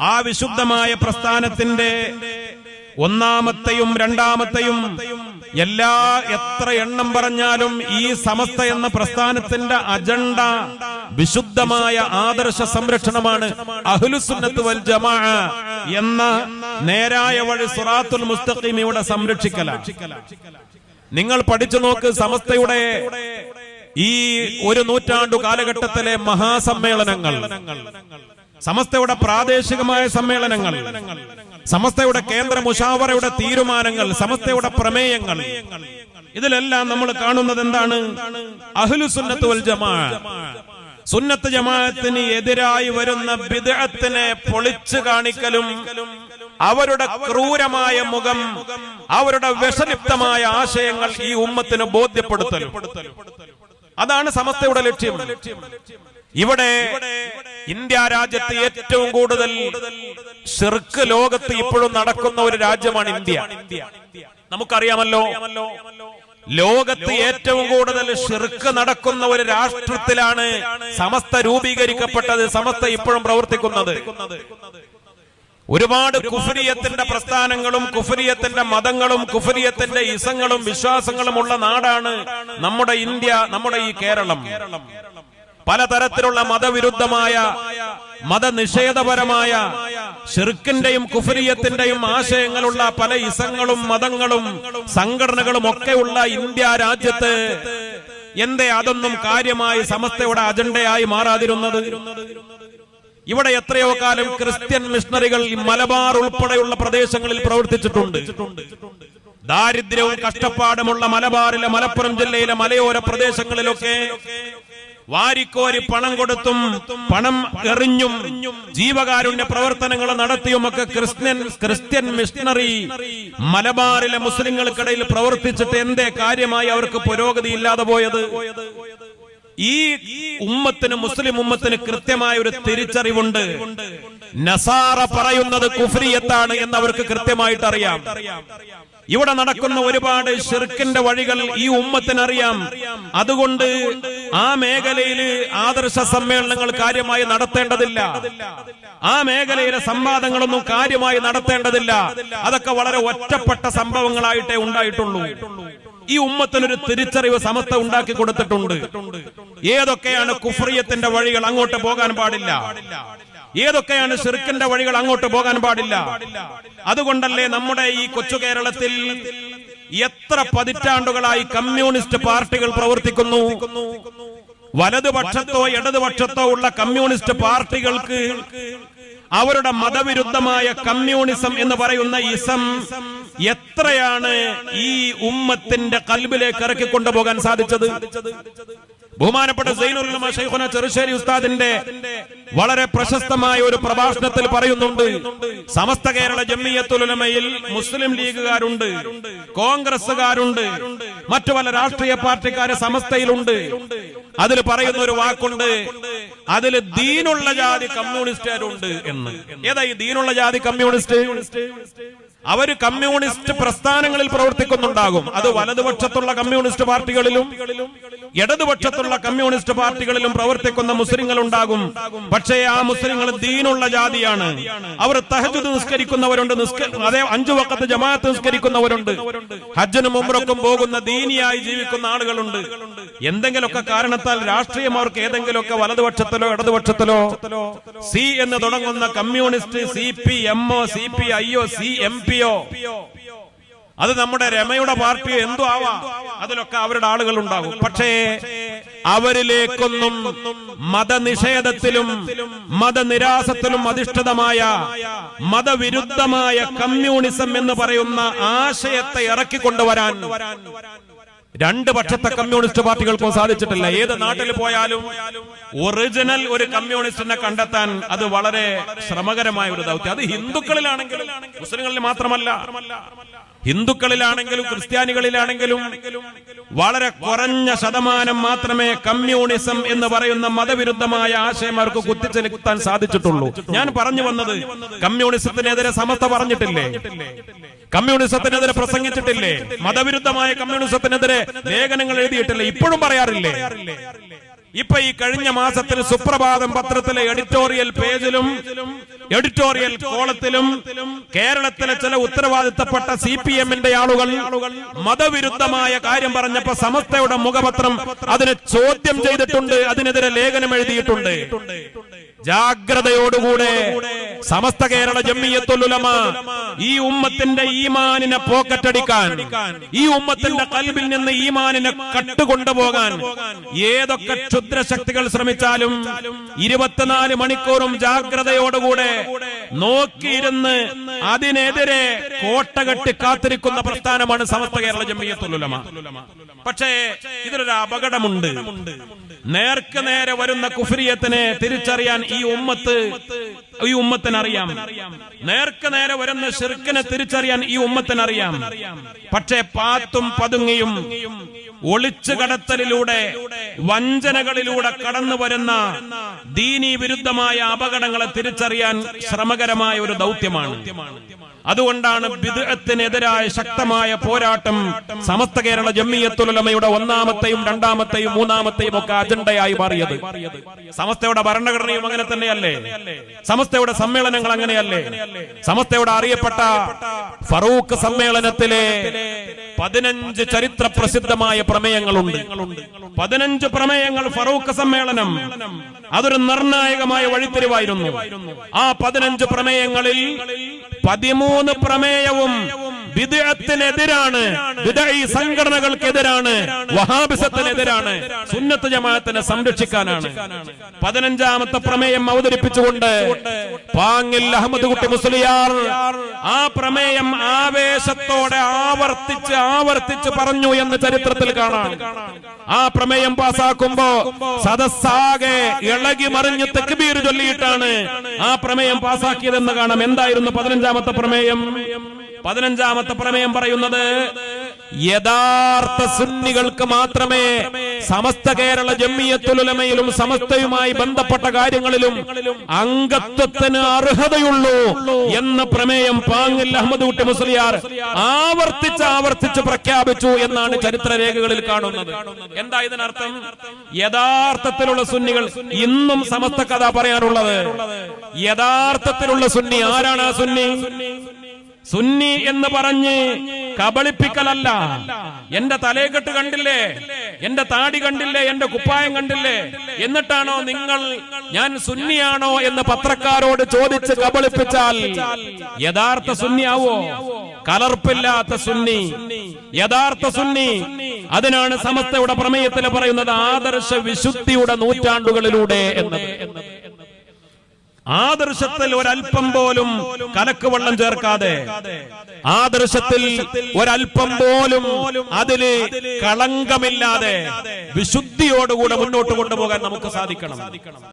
ആ വിശുദ്ധമായ പ്രസ്ഥാനത്തിന്റെ ഒന്നാമത്തെയും രണ്ടാമത്തെയും എല്ലാ എത്ര എണ്ണം പറഞ്ഞാലും ഈ സമസ്ത എന്ന പ്രസ്ഥാനത്തിന്റെ അജണ്ട വിശുദ്ധമായ ആദർശ സംരക്ഷണമാണ് അഹ്ലുസുന്നത്ത് വൽ ജമാ എന്ന നേരായ വഴി സുറാത്തുൽ മുസ്തഖിം ഇവിടെ സംരക്ഷിക്കല നിങ്ങൾ പഠിച്ചു നോക്ക് സമസ്തയുടെ ഈ ഒരു നൂറ്റാണ്ടു കാലഘട്ടത്തിലെ മഹാസമ്മേളനങ്ങൾ. സമസ്തയുടെ പ്രാദേശികമായ സമ്മേളനങ്ങൾ സമസ്തയുടെ കേന്ദ്ര മുഷാവറയുടെ തീരുമാനങ്ങൾ സമസ്തയുടെ പ്രമേയങ്ങൾ. ഇതിലെല്ലാം നമ്മൾ കാണുന്നത് എന്താണ്? അഹ്ലുസുന്നത്ത് വൽ ജമാ. സുന്നത്ത് ജമാഅത്തിന് എതിരായി വരുന്ന ബിദഅത്തിനെ പൊളിച്ചു കാണിക്കലും അവരുടെ ക്രൂരമായ മുഖം അവരുടെ വിഷലിപ്തമായ ആശയങ്ങൾ ഈ ഉമ്മത്തിന് ബോധ്യപ്പെടുത്തലും. അതാണ് സമസ്തയുടെ ലക്ഷ്യം. ഇവിടെ ഇന്ത്യ രാജ്യത്ത് ഏറ്റവും കൂടുതൽ ഷിർക്ക് ലോകത്ത് ഇപ്പോഴും നടക്കുന്ന ഒരു രാജ്യമാണ് ഇന്ത്യ. നമുക്കറിയാമല്ലോ ലോകത്ത് ഏറ്റവും കൂടുതൽ ഷിർക്ക് നടക്കുന്ന ഒരു രാഷ്ട്രത്തിലാണ് സമസ്ത രൂപീകരിക്കപ്പെട്ടത് സമസ്ത ഇപ്പോഴും പ്രവർത്തിക്കുന്നത്. ഒരുപാട് കുഫരിയത്തിന്റെ പ്രസ്ഥാനങ്ങളും കുഫരിയത്തിന്റെ മതങ്ങളും കുഫരിയത്തിന്റെ ഇസങ്ങളും വിശ്വാസങ്ങളും ഉള്ള നാടാണ് നമ്മുടെ ഇന്ത്യ നമ്മുടെ ഈ കേരളം. പലതരത്തിലുള്ള മതവിരുദ്ധമായ മതനിഷേധപരമായ ഷിർക്കിന്റെയും കുഫരിയത്തിന്റെയും ആശയങ്ങളുള്ള പല ഇസങ്ങളും മതങ്ങളും സംഘടനകളും ഒക്കെയുള്ള ഇന്ത്യ രാജ്യത്ത് എന്തേ അതൊന്നും കാര്യമായി സമസ്തയുടെ അജണ്ടയായി മാറാതിരുന്നത്? ഇവിടെ എത്രയോ കാലം ക്രിസ്ത്യൻ മിഷണറികൾ മലബാർ ഉൾപ്പെടെയുള്ള പ്രദേശങ്ങളിൽ പ്രവർത്തിച്ചിട്ടുണ്ട്. ദാരിദ്ര്യവും കഷ്ടപ്പാടുമുള്ള മലബാറിലെ മലപ്പുറം ജില്ലയിലെ മലയോര പ്രദേശങ്ങളിലൊക്കെ വാരിക്കോരി പണം കൊടുത്തും പണം എറിഞ്ഞും ജീവകാരുണ്യ പ്രവർത്തനങ്ങൾ നടത്തിയും ഒക്കെ ക്രിസ്ത്യൻ ക്രിസ്ത്യൻ മിഷണറി മലബാറിലെ മുസ്ലിങ്ങൾക്കിടയിൽ പ്രവർത്തിച്ചിട്ട് എന്തേ കാര്യമായി അവർക്ക് പുരോഗതി ഇല്ലാതെ പോയത്? ഈ ഉമ്മത്തിന് മുസ്ലിം ഉമ്മത്തിന് കൃത്യമായ ഒരു തിരിച്ചറിവുണ്ട്. നസാറ പറയുന്നത് കുഫ്രിയത്താണ് എന്ന് അവർക്ക് കൃത്യമായിട്ട് അറിയാം ഇവിടെ നടക്കുന്ന ഒരുപാട് ഷിർക്കിന്റെ വഴികൾ ഈ ഉമ്മത്തിനറിയാം. അതുകൊണ്ട് ആ മേഖലയിൽ ആദർശ സമ്മേളനങ്ങൾ കാര്യമായി നടത്തേണ്ടതില്ല. ആ മേഖലയിലെ സംവാദങ്ങളൊന്നും കാര്യമായി നടത്തേണ്ടതില്ല. അതൊക്കെ വളരെ ഒറ്റപ്പെട്ട സംഭവങ്ങളായിട്ടേ ഉണ്ടായിട്ടുള്ളൂ. ഈ ഉമ്മത്തിനൊരു തിരിച്ചറിവ് സമത്വം ഉണ്ടാക്കി കൊടുത്തിട്ടുണ്ട്. ഏതൊക്കെയാണ് കുഫ്രിയത്തിന്റെ വഴികൾ അങ്ങോട്ട് പോകാൻ പാടില്ല? ഏതൊക്കെയാണ് ഷിർക്കിന്റെ വഴികൾ അങ്ങോട്ട് പോകാൻ പാടില്ല? അതുകൊണ്ടല്ലേ നമ്മുടെ ഈ കൊച്ചു കേരളത്തിൽ എത്ര പതിറ്റാണ്ടുകളായി കമ്മ്യൂണിസ്റ്റ് പാർട്ടികൾ പ്രവർത്തിക്കുന്നു. വലതുപക്ഷത്തോ ഇടതുപക്ഷത്തോ ഉള്ള കമ്മ്യൂണിസ്റ്റ് പാർട്ടികൾക്ക് അവരുടെ മതവിരുദ്ധമായ കമ്മ്യൂണിസം എന്ന് പറയുന്ന ഇസം എത്രയാണ് ഈ ഉമ്മത്തിന്റെ കൽബിലേക്ക് ഇറക്കി കൊണ്ടുപോകാൻ സാധിച്ചത്? ബഹുമാനപ്പെട്ട ഷെയ്ഖുന ചെറുശ്ശേരി ഉസ്താദിന്റെ വളരെ പ്രശസ്തമായ ഒരു പ്രഭാഷണത്തിൽ പറയുന്നുണ്ട് സമസ്ത കേരള ജമ്മിയത്തുലമയിൽ മുസ്ലിം ലീഗുകാരുണ്ട് കോൺഗ്രസുകാരുണ്ട് മറ്റു പല രാഷ്ട്രീയ പാർട്ടിക്കാരെ സമസ്തയിലുണ്ട്. അതിൽ പറയുന്ന ഒരു വാക്കുണ്ട് അതിൽ ദീനുള്ള ജാതി കമ്മ്യൂണിസ്റ്റുകാരുണ്ട് എന്ന്. ഏതാ ഈ ദീനുള്ള ജാതി കമ്മ്യൂണിസ്റ്റ്? അവർ കമ്മ്യൂണിസ്റ്റ് പ്രസ്ഥാനങ്ങളിൽ പ്രവർത്തിക്കുന്നുണ്ടാകും. അത് വലതുപക്ഷത്തുള്ള കമ്മ്യൂണിസ്റ്റ് പാർട്ടികളിലും ഇടതുപക്ഷത്തുള്ള കമ്മ്യൂണിസ്റ്റ് പാർട്ടികളിലും പ്രവർത്തിക്കുന്ന മുസ്ലിങ്ങൾ ഉണ്ടാകും പക്ഷേ ആ മുസ്ലിങ്ങൾ ദീനുള്ള ജാതിയാണ്. അവർ തഹജുദ് നിസ്കരിക്കുന്നവരുണ്ട്. നിസ്ക- അതേ അഞ്ചു വക്കത്ത് ജമാഅത്ത് നിസ്കരിക്കുന്നവരുണ്ട്. ഹജ്ജിനും ഉംറക്കും പോകുന്ന ദീനിയായി ജീവിക്കുന്ന ആളുകളുണ്ട്. എന്തെങ്കിലുമൊക്കെ കാരണത്താൽ രാഷ്ട്രീയം അവർക്ക് ഏതെങ്കിലുമൊക്കെ വലതുപക്ഷത്തിലോ ഇടതുപക്ഷത്തിലോ സി എന്ന് തുടങ്ങുന്ന കമ്മ്യൂണിസ്റ്റ് സി പി എമ്മോ സി പി ഐയോ സി എം പിയോ അത് നമ്മുടെ രമയുടെ പാർട്ടിയോ എന്തോ ആവാം. അതിലൊക്കെ അവരുടെ ആളുകൾ ഉണ്ടാകും. പക്ഷേ അവരിലേക്കൊന്നും മതനിഷേധത്തിലും മതനിരാസത്തിലും അധിഷ്ഠിതമായ മതവിരുദ്ധമായ കമ്മ്യൂണിസം എന്ന് പറയുന്ന ആശയത്തെ ഇറക്കിക്കൊണ്ടുവരാൻ രണ്ട് പക്ഷത്തെ കമ്മ്യൂണിസ്റ്റ് പാർട്ടികൾക്കും സാധിച്ചിട്ടില്ല. ഏത് നാട്ടിൽ പോയാലും ഒറിജിനൽ ഒരു കമ്മ്യൂണിസ്റ്റിനെ കണ്ടെത്താൻ അത് വളരെ ശ്രമകരമായ ഒരു ദൗത്യം. അത് ഹിന്ദുക്കളിലാണെങ്കിലും മുസ്ലിങ്ങളിൽ മാത്രമല്ല. ഹിന്ദുക്കളിലാണെങ്കിലും ക്രിസ്ത്യാനികളിലാണെങ്കിലും വളരെ കുറഞ്ഞ ശതമാനം മാത്രമേ കമ്മ്യൂണിസം എന്ന് പറയുന്ന മതവിരുദ്ധമായ ആശയം അവർക്ക് കുത്തിച്ചെലുത്താൻ സാധിച്ചിട്ടുള്ളൂ. ഞാൻ പറഞ്ഞു വന്നത് കമ്മ്യൂണിസത്തിനെതിരെ സമസ്ത പറഞ്ഞിട്ടില്ലേ? കമ്മ്യൂണിസത്തിനെതിരെ പ്രസംഗിച്ചിട്ടില്ലേ? മതവിരുദ്ധമായ കമ്മ്യൂണിസത്തിനെതിരെ ലേഖനങ്ങൾ എഴുതിയിട്ടില്ലേ? ഇപ്പോഴും പറയാറില്ലേ? ഇപ്പൊ ഈ കഴിഞ്ഞ മാസത്തിൽ സുപ്രഭാതം പത്രത്തിലെ എഡിറ്റോറിയൽ പേജിലും എഡിറ്റോറിയൽ കോളത്തിലും കേരളത്തിലെ ചില ഉത്തരവാദിത്തപ്പെട്ട സി പി എമ്മിന്റെ ആളുകൾ മതവിരുദ്ധമായ കാര്യം പറഞ്ഞപ്പോ സമസ്തയുടെ മുഖപത്രം അതിനെ ചോദ്യം ചെയ്തിട്ടുണ്ട് അതിനെതിരെ ലേഖനം എഴുതിയിട്ടുണ്ട്. ജാഗ്രതയോടുകൂടെ സമസ്ത കേരള ജമ്മിയത്തൊല്ലുലമ ഈ ഉമ്മത്തിന്റെ ഈമാനിനെ പോക്കറ്റടിക്കാൻ ഈ ഉമ്മത്തിന്റെ കൽബിൽ നിന്ന് ഈമാനിനെ കട്ടുകൊണ്ടുപോകാൻ ഏതൊക്കെ ക്ഷുദ്രശക്തികൾ ശ്രമിച്ചാലും ഇരുപത്തിനാല് മണിക്കൂറും ജാഗ്രതയോടുകൂടെ നോക്കിയിരുന്ന് അതിനെതിരെ കോട്ടകെട്ടി കാത്തിരിക്കുന്ന പ്രസ്ഥാനമാണ് സമസ്ത കേരള ജമ്മിയത്തുലുലമ പക്ഷേ ഇതിലൊരു അപകടമുണ്ട്. നേർക്ക് നേരെ വരുന്ന കുഫ്രിയത്തിനെ തിരിച്ചറിയാൻ ഈ ഉമ്മത്ത് ഈ ഉമ്മത്തിനറിയാം. നേർക്ക് നേരെ വരുന്ന ഷിർക്കിനെ തിരിച്ചറിയാൻ ഈ ഉമ്മത്തിനറിയാം. പക്ഷേ പാത്തും പതുങ്ങിയും ഒളിച്ചു കടത്തലിലൂടെ വഞ്ചനകളിലൂടെ കടന്നു വരുന്ന ദീനീ വിരുദ്ധമായ അപകടങ്ങളെ തിരിച്ചറിയാൻ ശ്രമകരമായ ഒരു ദൗത്യമാണ്. അതുകൊണ്ടാണ് ബിദത്തിനെതിരായ ശക്തമായ പോരാട്ടം സമസ്ത കേരള ജമ്മിയത്തുലമയുടെ ഒന്നാമത്തെയും രണ്ടാമത്തെയും മൂന്നാമത്തെയും ഒക്കെ അജണ്ടയായി മാറിയത്. സമസ്തയുടെ ഭരണഘടനയും അങ്ങനെ തന്നെയല്ലേ? സമസ്തയുടെ സമ്മേളനങ്ങൾ അങ്ങനെയല്ലേ? സമസ്തയുടെ അറിയപ്പെട്ട ഫറൂഖ് സമ്മേളനത്തിലെ പതിനഞ്ച് ചരിത്ര പ്രസിദ്ധമായ പ്രമേയങ്ങളുണ്ട്. പതിനഞ്ച് പ്രമേയങ്ങൾ ഫറൂഖ് സമ്മേളനം അതൊരു നിർണായകമായ വഴിത്തിരിവായിരുന്നു. ആ പതിനഞ്ച് പ്രമേയങ്ങളിൽ പതിമൂന്ന് പ്രമേയവും വിദഗ്ധത്തിനെതിരാണ് വിദഗ്ധ സംഘടനകൾക്കെതിരാണ് വഹാബിസത്തിനെതിരാണ് സുന്നത്ത് ജമാഅത്തിനെ സംരക്ഷിക്കാനാണ്. പതിനഞ്ചാമത്തെ പ്രമേയം അവതരിപ്പിച്ചുകൊണ്ട് പാങ്ങിൽ അഹമ്മദ് കുട്ടി മുസ്ലിയാർ ആ പ്രമേയം ആവേശത്തോടെ ആവർത്തിച്ച് ആവർത്തിച്ച് പറഞ്ഞു എന്ന് ചരിത്രത്തിൽ കാണാം. ആ പ്രമേയം പാസാക്കുമ്പോ സദസ്സാകെ ഇളകി മറിഞ്ഞ് തെക്കുബീർ ചൊല്ലിയിട്ടാണ് ആ പ്രമേയം പാസാക്കിയതെന്ന് കാണാം. എന്തായിരുന്നു പതിനഞ്ചാമത്തെ പ്രമേയം? പതിനഞ്ചാമത്തെ പ്രമേയം പറയുന്നത് യഥാർത്ഥ സുന്നികൾക്ക് മാത്രമേ സമസ്ത കേരള ജമ്മിയത്തുലമയിലും സമസ്തയുമായി ബന്ധപ്പെട്ട കാര്യങ്ങളിലും അംഗത്വത്തിന് അർഹതയുള്ളൂ എന്ന പ്രമേയം പാങ്ങിൽ അഹമ്മദ് കുട്ടി മുസ്ലിയാർ ആവർത്തിച്ച് ആവർത്തിച്ച് പ്രഖ്യാപിച്ചു എന്നാണ് ചരിത്ര രേഖകളിൽ കാണുന്നത്. എന്താ ഇതിനർത്ഥം? യഥാർത്ഥത്തിലുള്ള സുന്നികൾ ഇന്നും സമസ്ത കഥ പറയാനുള്ളത് യഥാർത്ഥത്തിലുള്ള സുന്നി ആരാണ് ആ സുന്നി? സുന്നി എന്ന് പറഞ്ഞ് കബളിപ്പിക്കലല്ല. എന്റെ തലേക്കെട്ട് കണ്ടില്ലേ? എന്റെ താടി കണ്ടില്ലേ? എന്റെ കുപ്പായം കണ്ടില്ലേ? എന്നിട്ടാണോ നിങ്ങൾ ഞാൻ സുന്നിയാണോ എന്ന് പത്രക്കാരോട് ചോദിച്ച് കബളിപ്പിച്ചാൽ യഥാർത്ഥ സുന്നിയാവോ? കലർപ്പില്ലാത്ത സുന്നി. യഥാർത്ഥ സുന്നി. അതിനാണ് സമസ്തയുടെ പ്രമേയത്തിൽ പറയുന്നത് ആദർശ വിശുദ്ധിയുടെ നൂറ്റാണ്ടുകളിലൂടെ എന്നത്. ആദർശത്തിൽ ഒരൽപ്പം പോലും കലക്ക് വെള്ളം ചേർക്കാതെ ആദർശത്തിൽ ഒരൽപ്പം പോലും അതിൽ കളങ്കമില്ലാതെ വിശുദ്ധിയോടുകൂടെ മുന്നോട്ട് കൊണ്ടുപോകാൻ നമുക്ക് സാധിക്കണം.